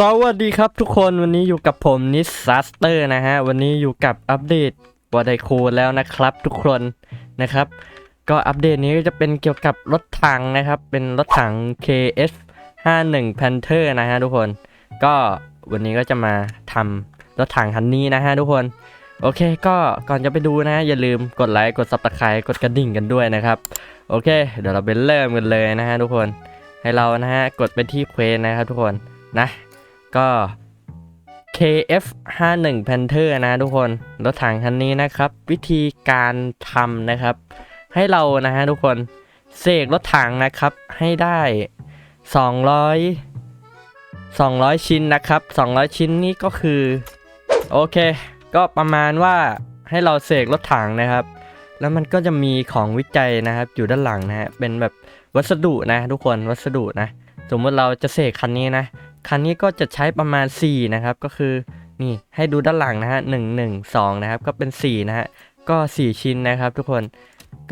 สวัสดีครับทุกคนวันนี้อยู่กับผมนิสซัสเตอร์นะฮะ วันนี้อยู่กับอัปเดตวอไดโคแล้วนะครับทุกคนนะครับ ก็อัปเดตนี้ก็จะเป็นเกี่ยวกับรถถังนะครับ เป็นรถถัง KS 51 Panther นะฮะทุกคน ก็วันนี้ก็จะมาทำรถถังคันนี้นะฮะทุกคน โอเคก็ก่อนจะไปดูนะฮะอย่าลืมกดไลค์กด subscribe กดกระดิ่งกันด้วยนะครับ โอเค เดี๋ยวเราไปเริ่มกันเลยนะฮะทุกคน ให้เรานะฮะกดไปที่เควสนะครับทุกคนนะ ก็ KF 51 Panther นะทุกคน รถถังคันนี้นะครับ วิธีการทำนะครับ ให้เรานะฮะทุกคนเสกรถถังนะครับให้ได้ 200 200 ชิ้นนะครับ 200 ชิ้นนี้ก็คือ โอเค ก็ประมาณว่าให้เราเสกรถถังนะครับ แล้วมันก็จะมีของวิจัยนะครับ อยู่ด้านหลังนะฮะเป็นแบบวัสดุนะทุกคนวัสดุนะ สมมติเราจะเสกคันนี้นะ คันนี้ก็จะใช้ประมาณ 4 นะครับ ก็คือนี่ให้ดูด้านหลังนะฮะหนึ่งหนึ่งสองนะครับ ก็เป็น4นะฮะก็ 4 ชิ้นนะครับ ทุกคน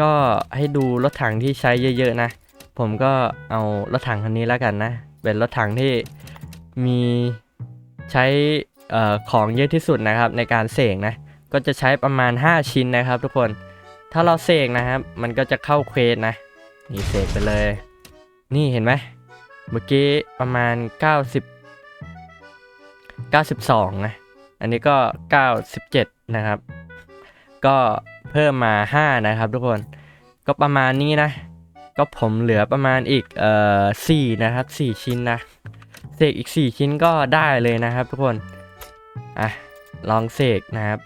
ก็ให้ดูรถถังที่ใช้เยอะ ๆ นะ ผมก็เอารถถังคันนี้แล้วกันนะ เป็นรถถังที่มีใช้ของเยอะที่สุดนะครับ ในการเสกนะ ก็จะใช้ประมาณ 5 ชิ้นนะครับ ทุกคน ถ้าเราเสกนะครับ มันก็จะเข้าเควสนะ นี่เสกไปเลย นี่เห็นไหม เมื่อกี้ประมาณ 90 92 นะ อันนี้ก็ 97 นะครับ ก็เพิ่มมา 5 นะครับทุกคน ก็ประมาณนี้นะ ก็ผมเหลือประมาณอีกเอ่อ4นะครับ 4 ชิ้นนะ เสกอีก 4 ชิ้นก็ได้เลยนะครับทุกคน อะ ลองเสกนะครับ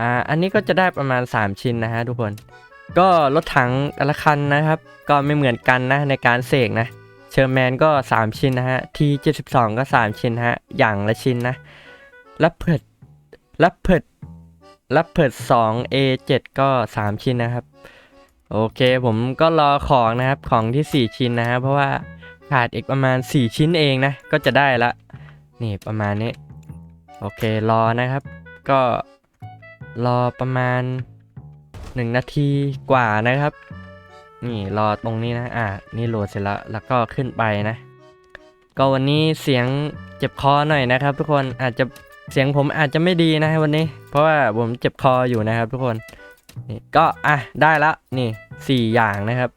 อ่า อันนี้ก็จะได้ประมาณ 3 ชิ้นนะฮะทุกคน ก็รถถังแต่ละคันนะครับ ก็ไม่เหมือนกันนะในการเสกนะ เชอร์แมนก็ 3 ชิ้นนะฮะ T72 ก็ 3 ชิ้นฮะ อย่างละชิ้นนะแรปเพิดแรปเพิดแรปเพิด2 A7 ก็ 3 ชิ้นนะครับ โอเคผมก็รอของนะครับของที่ 4 ชิ้นนะฮะเพราะว่าขาดอีกประมาณ 4 ชิ้นเองนะ ก็จะได้ละ นี่ประมาณนี้ โอเครอนะครับ ก็รอประมาณ 1 นาทีกว่านะครับ นี่รอตรงนี้นะ อ่า นี่โหลดเสร็จแล้ว แล้วก็ขึ้นไปนะ ก็วันนี้เสียงเจ็บคอหน่อยนะครับ ทุกคน อาจจะเสียงผมอาจจะไม่ดีนะวันนี้ เพราะว่าผมเจ็บคออยู่นะครับ ทุกคน นี่ก็อะได้ละ นี่สี่อย่างนะครับ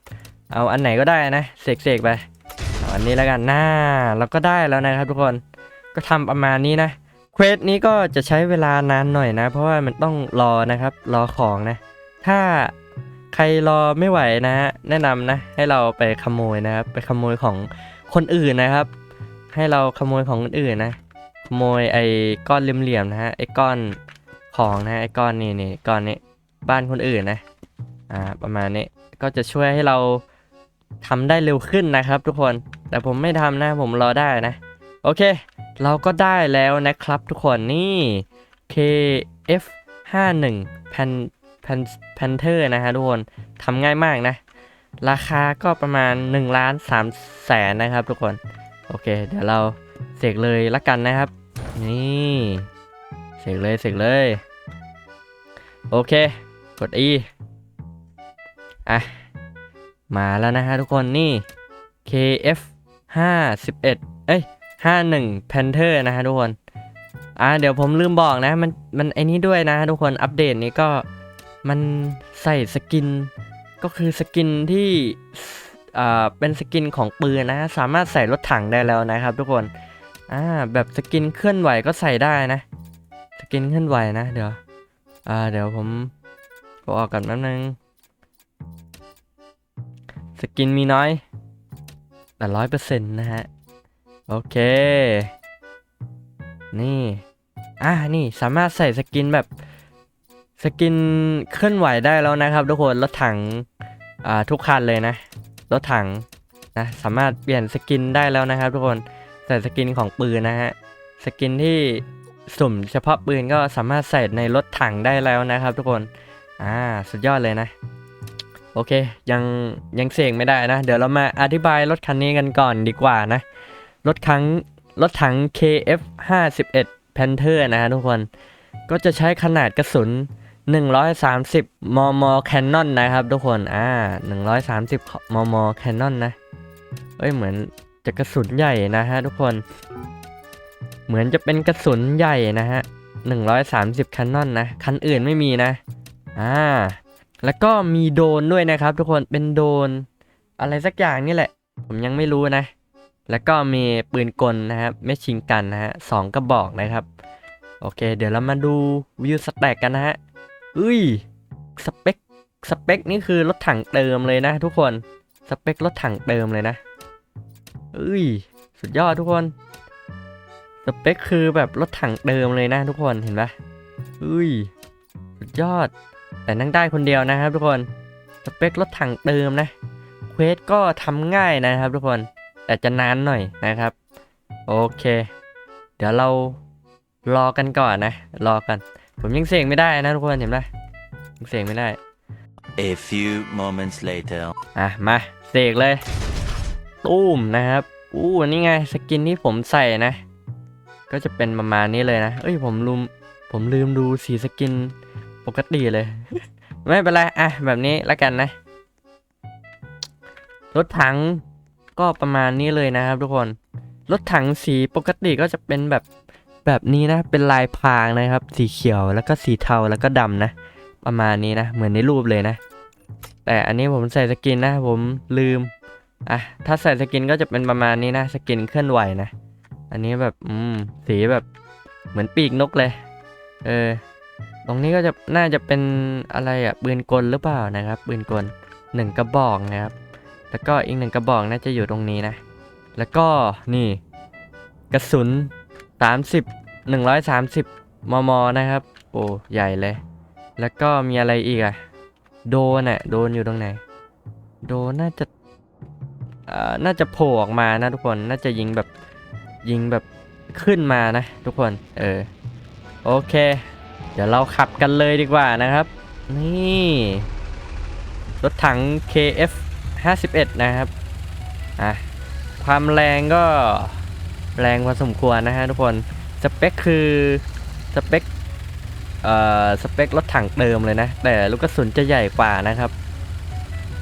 เอาอันไหนก็ได้นะ เสกๆไปอาอันนี้แล้วกันหน้าเราก็ได้แล้วนะครับ ทุกคน ก็ทำประมาณนี้นะ เควสนี้ก็จะใช้เวลานานหน่อยนะ เพราะว่ามันต้องรอนะครับ รอของนะ ถ้า ใครรอไม่ไหวนะฮะแนะนำนะให้เราไปขโมยนะครับ ไปขโมยของคนอื่นนะครับ ให้เราขโมยของคนอื่นนะ ขโมยไอ้ก้อนเหลี่ยมๆนะฮะไอ้ก้อนของนะไอ้ก้อนนี่นี่ก้อนนี้บ้านคนอื่นนะอ่าประมาณนี้ก็จะช่วยให้เราทำได้เร็วขึ้นนะครับ ทุกคนแต่ผมไม่ทำนะผมรอได้นะ โอเค เราก็ได้แล้วนะครับทุกคนนี่ KF 51 Pan Pan Panther นะฮะทุกคนทำง่ายมากนะ ราคาก็ประมาณ1ล้าน3แสนนะครับทุกคน โอเค เดี๋ยวเราเสกเลยละกันนะครับ นี่เสกเลยเสกเลย โอเค กด E อะ มาแล้วนะฮะทุกคนนี่ KF 51เอ้ย51 Panther นะฮะทุกคน อ่าเดี๋ยวผมลืมบอกนะ มันมันไอ้นี้ด้วยนะฮะทุกคนอัปเดตนี้ก็ มันใส่สกินก็คือสกินที่อ่าเป็นสกินของปืนนะสามารถใส่รถถังได้แล้วนะครับ ทุกคนอ่าแบบสกินเคลื่อนไหวก็ใส่ได้นะ สกินเคลื่อนไหวนะเดี๋ยวอ่าเดี๋ยวผมบอกกันแป๊บนึงสกินมีน้อยแต่ร้อยเปอร์เซ็นต์นะฮะโอเค นี่ อ่านี่สามารถใส่สกินแบบ สกินเคลื่อนไหวได้แล้วนะครับ ทุกคนรถถังทุกคันเลยนะรถถังนะสามารถเปลี่ยนสกินได้แล้วนะครับ ทุกคนใส่สกินของปืนนะฮะสกินที่สุ่มเฉพาะปืนก็สามารถใส่ในรถถังได้แล้วนะครับ ทุกคนอ่าสุดยอดเลยนะโอเคยังยังเสกไม่ได้นะ เดี๋ยวเรามาอธิบายรถคันนี้กันก่อนดีกว่านะ รถถังรถถัง KF 51 Panther นะฮะทุกคน ก็จะใช้ขนาดกระสุน 130 มม Canon นะครับทุกคน อ่า 130 มม Canon นะ เอ้ย เหมือนจะกระสุนใหญ่นะฮะทุกคน เหมือนจะเป็นกระสุนใหญ่นะฮะ 130คันนอนนะ คันอื่นไม่มีนะ อ่า แล้วก็มีโดนด้วยนะครับทุกคน เป็นโดน อะไรสักอย่างนี่แหละ ผมยังไม่รู้นะ แล้วก็มีปืนกลนะครับไม่ชิงกันนะฮะสองกระบอกนะครับ โอเค เดี๋ยวเรามาดูวิวสแต็กกันนะฮะ อุ้ยสเปคสเปคนี่คือรถถังเติมเลยนะ ทุกคนสเปครถถังเติมเลยนะอุ้ยสุดยอดทุกคนสเปคคือแบบรถถังเดิมเลยนะทุกคนเห็นปะอุ้ยสุดยอด แต่นั่งได้คนเดียวนะครับ ทุกคนสเปครถถังเดิมนะเควสก็ทำง่ายนะครับ ทุกคนแต่จะนานหน่อยนะครับ โอเค เดี๋ยวเรารอกันก่อนนะ รอกัน ผมยังเสกไม่ได้นะทุกคนเห็นปะยังเสกไม่ได้ A few moments later. อะมาเสกเลย ตู้มนะครับอู้นี่ไงสกินที่ผมใส่นะ ก็จะเป็นประมาณนี้เลยนะ เอ้ยผมลืมผมลืมดูสีสกินปกติเลย ไม่เป็นไรอะแบบนี้แล้วกันนะรถถังก็ประมาณนี้เลยนะครับทุกคน รถถังสีปกติก็จะเป็นแบบ แบบนี้นะเป็นลายพรางนะครับ สีเขียวแล้วก็สีเทาแล้วก็ดำนะ ประมาณนี้นะเหมือนในรูปเลยนะ แต่อันนี้ผมใส่สกินนะ ผมลืมอะถ้าใส่สกินก็จะเป็นประมาณนี้นะสกินเคลื่อนไหวนะ อันนี้แบบอืมสีแบบเหมือนปีกนกเลย เออตรงนี้ก็จะน่าจะเป็นอะไรอะปืนกลหรือเปล่านะครับปืนกลหนึ่งกระบอกนะครับ แล้วก็อีกหนึ่งกระบอกน่าจะอยู่ตรงนี้นะ แล้วก็นี่ กระสุน 30 130มมนะครับ โอ้ใหญ่เลย แล้วก็มีอะไรอีกอะโดนอะโดนอยู่ตรงไหน โดนน่าจะเอ่อน่าจะโผล่ออกมานะทุกคนน่าจะยิงแบบยิงแบบขึ้นมานะ ทุกคนเออโอเค เดี๋ยวเราขับกันเลยดีกว่านะครับ นี่รถถัง KF 51 นะครับอะความแรงก็ แรงพอสมควรนะฮะทุกคน สเปคคือสเปคเอ่อสเปครถถังเดิมเลยนะ แต่ลูกกระสุนจะใหญ่กว่านะครับ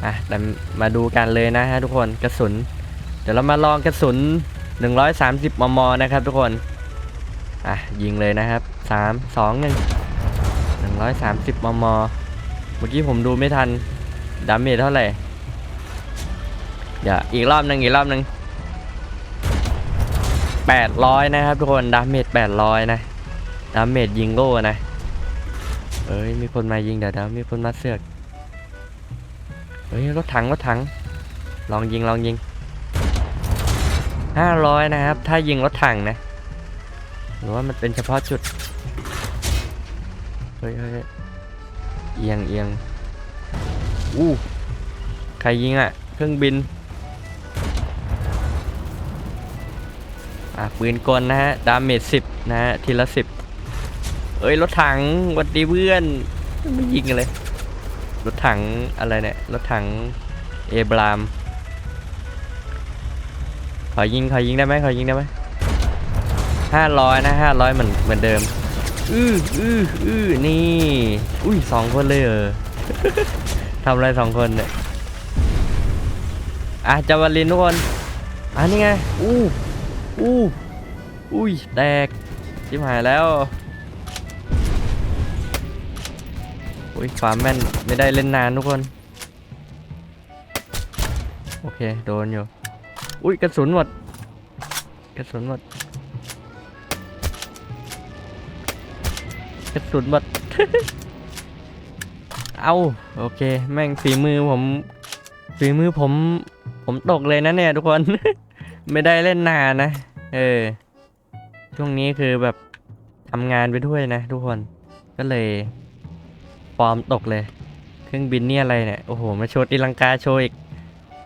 อะแต่มาดูกันเลยนะฮะทุกคนกระสุน เดี๋ยวเรามาลองกระสุน 130 มม นะครับทุกคนอะยิงเลยนะครับ 3 2 1 130 มม เมื่อกี้ผมดูไม่ทันดาเมจเท่าไหร่ เดี๋ยวอีกรอบหนึ่งอีกรอบหนึ่ง 800 นะครับทุกคนดาเมจ800 นะดาเมจยิงโล่นะเอ้ยมีคนมายิงเดี๋ยวเดี๋ยวมีคนมาเสือกเฮ้ยรถถังรถถัง ลองยิงลองยิง 500 นะครับ ถ้ายิงรถถังนะหรือว่ามันเป็นเฉพาะจุดเฮ้ยเฮ้ยเฮ้ยเอียงเอียงอู้ใครยิงอะ เครื่องบิน อะปืนกลนะฮะ ดาเมจ10นะฮะ ทีละ10เอ้ย รถถังวัดดีเพื่อน ไม่ยิงเลย รถถังอะไรเนี่ย รถถังเอบราม ขอยิง ขอยิงได้ไหมขอยิงได้ไหมห้าร้อยนะห้าร้อยเหมือนเหมือนเดิม อื้ออื้ออื้อนี่ อุ้ยสองคนเลยเหรอทำอะไรสองคนเนี่ย อะจาวาลินทุกคน อะนี่ไง อู้ อู้อุ้ยแตกชิบหายแล้วอุ้ยความแม่นไม่ได้เล่นนานทุกคน โอเค โดนอยู่ อุ้ยกระสุนหมด กระสุนหมด กระสุนหมด เอาโอเค แม่งฝีมือผมฝีมือผม ผมตกเลยนะเนี่ยทุกคน ไม่ได้เล่นนานนะ เออ ช่วงนี้คือแบบทำงานไปด้วยนะทุกคน ก็เลยฟอร์มตกเลย เครื่องบินนี่อะไรเนี่ย โอ้โห มาโชว์ตีลังกาโชว์อีก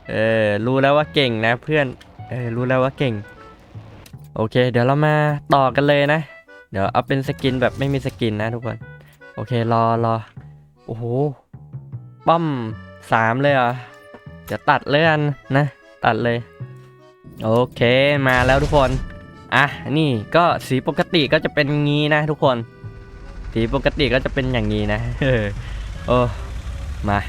เออ รู้แล้วว่าเก่งนะเพื่อน เออ รู้แล้วว่าเก่ง โอเค เดี๋ยวเรามาต่อกันเลยนะ เดี๋ยวเอาเป็นสกินแบบไม่มีสกินนะทุกคน โอเค รอรอ โอ้โห ป้อมสามเลยเหรอ เดี๋ยวตัดเลยกันนะ ตัดเลย โอเคมาแล้วทุกคน อะนี่ก็สีปกติก็จะเป็นงี้นะทุกคน สีปกติก็จะเป็นอย่างนี้นะเออโอ้มา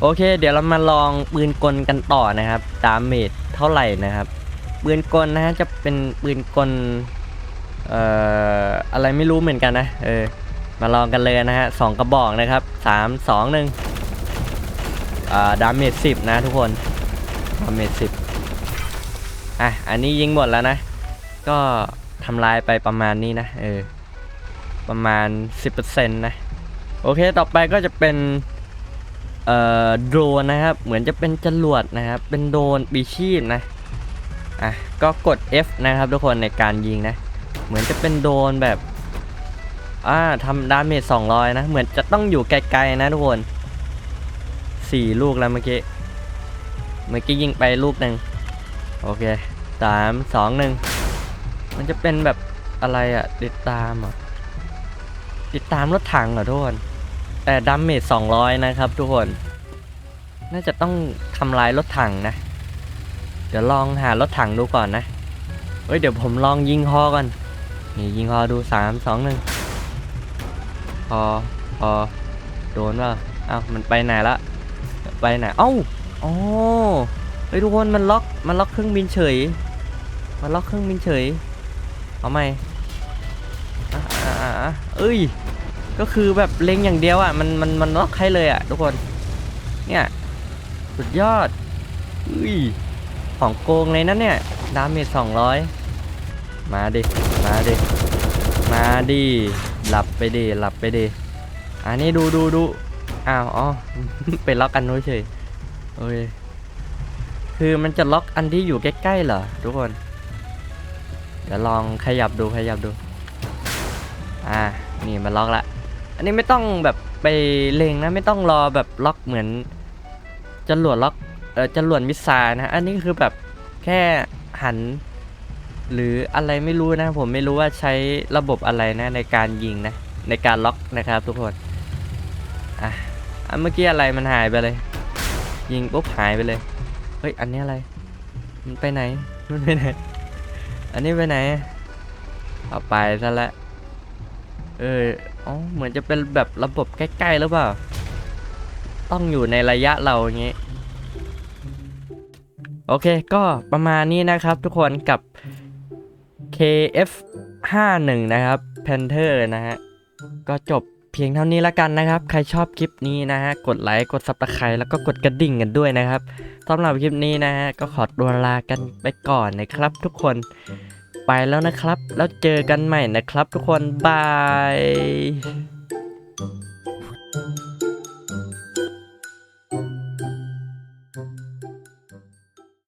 โอเค เดี๋ยวเรามาลองปืนกลกันต่อนะครับดามเมจเท่าไหร่นะครับ ปืนกลนะฮะจะเป็นปืนกลเอ่ออะไรไม่รู้เหมือนกันนะเออมาลองกันเลยนะฮะสองกระบอกนะครับสามสองหนึ่งอ่าดาเมจสิบนะทุกคนดาเมจสิบ อะ อันนี้ยิงหมดแล้วนะ ก็ทำลายไปประมาณนี้นะ เออ ประมาณ 10%นะ โอเค ต่อไปก็จะเป็น เอ่อ โดรนนะครับ เหมือนจะเป็นจรวดนะครับ เป็นโดรนปีชีพนะ อะ ก็กด F นะครับทุกคนในการยิงนะ เหมือนจะเป็นโดรนแบบ อ่าทำดาเมจ200 นะ เหมือนจะต้องอยู่ไกลๆนะทุกคน 4 ลูกแล้วเมื่อกี้ เมื่อกี้ยิงไปลูกหนึ่ง โอเคสามสองหนึ่งมันจะเป็นแบบอะไรอะติดตามอะติดตามรถถังเหรอทุกคนแต่ดาเมจ200นะครับทุกคน น่าจะต้องทำลายรถถังนะ เดี๋ยวลองหารถถังดูก่อนนะเฮ้ยเดี๋ยวผมลองยิงฮอก่อนนี่ยิงฮอดูสามสองหนึ่งพอพอโดนว่าอ้าวมันไปไหนละไปไหนเอ้าอ๋อ เฮ้ยทุกคนมันล็อกมันล็อกเครื่องบินเฉย มันล็อกเครื่องบินเฉย เอาไหมอะเอ้ย ก็คือแบบเล็งอย่างเดียวอะ มันมันมันล็อกให้เลยอะทุกคน เนี่ย สุดยอดอุ้ย ของโกงเลยนะเนี่ย ดาเมจสองร้อยมาดิ มาดิ มาดิ หลับไปดิ หลับไปดิ อันนี้ดูดูดูอ้าว อ๋อ ไปล็อกอันนู้นเฉยโอเค คือมันจะล็อกอันที่อยู่ใกล้ๆเหรอทุกคน เดี๋ยวลองขยับดูขยับดู อ่า นี่มันล็อกละ อันนี้ไม่ต้องแบบไปเลงนะไม่ต้องรอแบบล็อกเหมือนจรวดล็อกเออจรวดมิสไซล์นะ อันนี้คือแบบแค่หัน หรืออะไรไม่รู้นะ ผมไม่รู้ว่าใช้ระบบอะไรนะในการยิงนะ ในการล็อกนะครับทุกคนอะอะเมื่อกี้อะไรมันหายไปเลย ยิงปุ๊บหายไปเลย เฮ้ย อันนี้อะไร มันไปไหน มันไปไหน อันนี้ไปไหน เอาไปซะแล้วเอออ๋อเหมือนจะเป็นแบบระบบใกล้ๆหรือเปล่า ต้องอยู่ในระยะเราอย่างงี้ โอเค ก็ประมาณนี้นะครับทุกคนกับ KF51 นะครับ Panther นะฮะ ก็จบ พียงเท่านี้ละกันนะครับ ใครชอบคลิปนี้นะฮะ กดไลค์ กดซับสไครต์แล้วก็กดกระดิ่งกันด้วยนะครับสำหรับคลิปนี้นะฮะ ก็ขอตัวลากันไปก่อนนะครับ ทุกคน ไปแล้วนะครับ แล้วเจอกันใหม่นะครับ ทุกคน บาย